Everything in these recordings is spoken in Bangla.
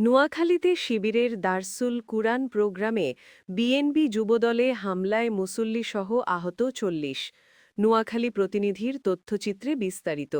নোয়াখালীতে শিবিরের দারসুল কুরআন প্রোগ্রামে বিএনবি যুবদলে হামলায় মুসল্লিসহ আহত চল্লিশ। নোয়াখালী প্রতিনিধির তথ্যচিত্রে বিস্তারিত।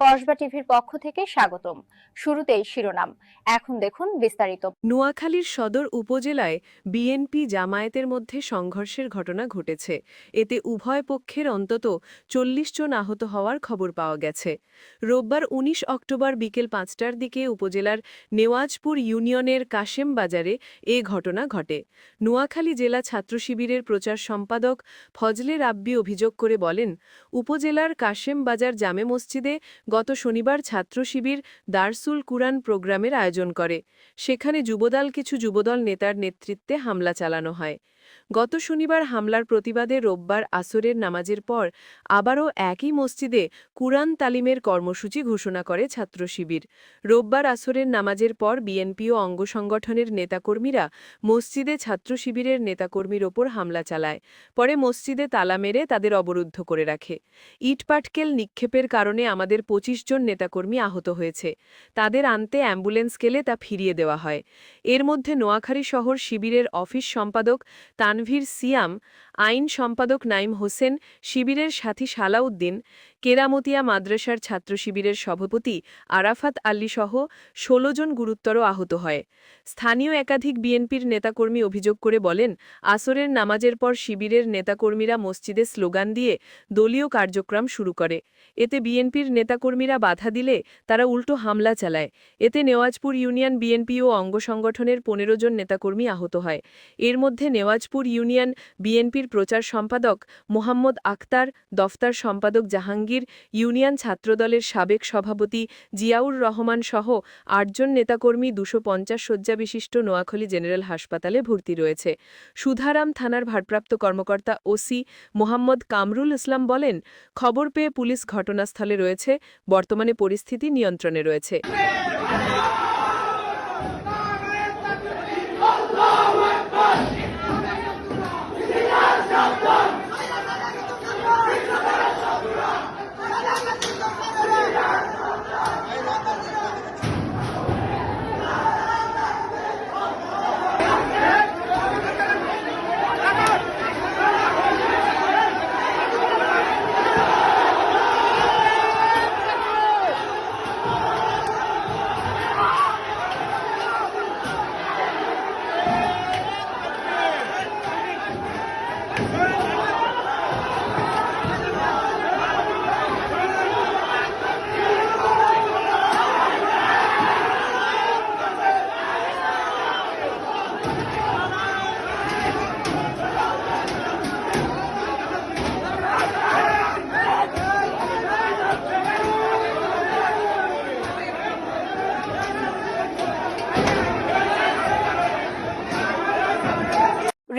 কসবা টিভির পক্ষ থেকে স্বাগতম। শুরুতেই শিরোনাম। এখন দেখুন বিস্তারিত। নোয়াখালীর সদর উপজেলায় বিএনপি জামায়াতের মধ্যে সংঘর্ষের ঘটনা ঘটেছে। এতে উভয় পক্ষের অন্তত চল্লিশ জন আহত হওয়ার খবর পাওয়া গেছে। রোববার ১৯ অক্টোবর বিকেল পাঁচটার দিকে উপজেলার নেওয়াজপুর ইউনিয়নের কাশেম বাজারে এ ঘটনা ঘটে। নোয়াখালী জেলা ছাত্র শিবিরের প্রচার সম্পাদক ফজলে রাব্বি অভিযোগ করে বলেন, উপজেলার কাশেম বাজার জামে মসজিদে গত শনিবার ছাত্র শিবির দারসুল কুরআন প্রোগ্রামের আয়োজন করে। সেখানে যুবদল কিছু যুবদল নেতার নেতৃত্বে হামলা চালানো হয়। গত শনিবার হামলার প্রতিবাদে রোববার আসরের নামাজের পর আবারও একই মসজিদে কুরআন তালিমের কর্মসূচি ঘোষণা করে ছাত্র শিবির। রোববার আসরের নামাজের পর বিএনপি ও অঙ্গ সংগঠনের নেতাকর্মীরা মসজিদে ছাত্র শিবিরের নেতাকর্মীর ওপর হামলা চালায়। পরে মসজিদে তালা মেরে তাদের অবরুদ্ধ করে রাখে। ইটপাটকেল নিক্ষেপের কারণে আমাদের ২৫ জন নেতাকর্মী আহত হয়েছে। তাদের আনতে অ্যাম্বুলেন্স গেলে তা ফিরিয়ে দেওয়া হয়। এর মধ্যে নোয়াখালী শহর শিবিরের অফিস সম্পাদক তানভীর সিয়াম আইন সম্পাদক নাইম হোসেন, শিবিরের সাথী সালাউদ্দিন, কেরামতিয়া মাদ্রাসার ছাত্র শিবিরের সভাপতি আরাফাত আল্লী সহ ১৬ জন গুরুতর আহত হয়। স্থানীয় একাধিক বিএনপির নেতাকর্মী অভিযোগ করে বলেন, আসরের নামাজের পর শিবিরের নেতাকর্মীরা মসজিদে স্লোগান দিয়ে দলীয় কার্যক্রম শুরু করে। এতে বিএনপির নেতাকর্মীরা বাধা দিলে তারা উল্টো হামলা চালায়। এতে নেওয়াজপুর ইউনিয়ন বিএনপি ও অঙ্গ সংগঠনের পনেরো জন নেতাকর্মী আহত হয়। এর মধ্যে নেওয়াজপুর ইউনিয়ন বিএনপির প্রচার সম্পাদক মোহাম্মদ আক্তার দফতর সম্পাদক জাহাঙ্গীর, ইউনিয়ন ছাত্রদলের সাবেক সভাপতি জিয়াউর রহমান সহ আটজন নেতাকর্মী দুশো পঞ্চাশ শয্যা বিশিষ্ট নোয়াখালী জেনারেল হাসপাতালে ভর্তি রয়েছে। সুধারাম থানার ভারপ্রাপ্ত কর্মকর্তা ওসি মোহাম্মদ কামরুল ইসলাম বলেন, খবর পেয়ে পুলিশ ঘটনাস্থলে রয়েছে, বর্তমানে পরিস্থিতি নিয়ন্ত্রণে রয়েছে।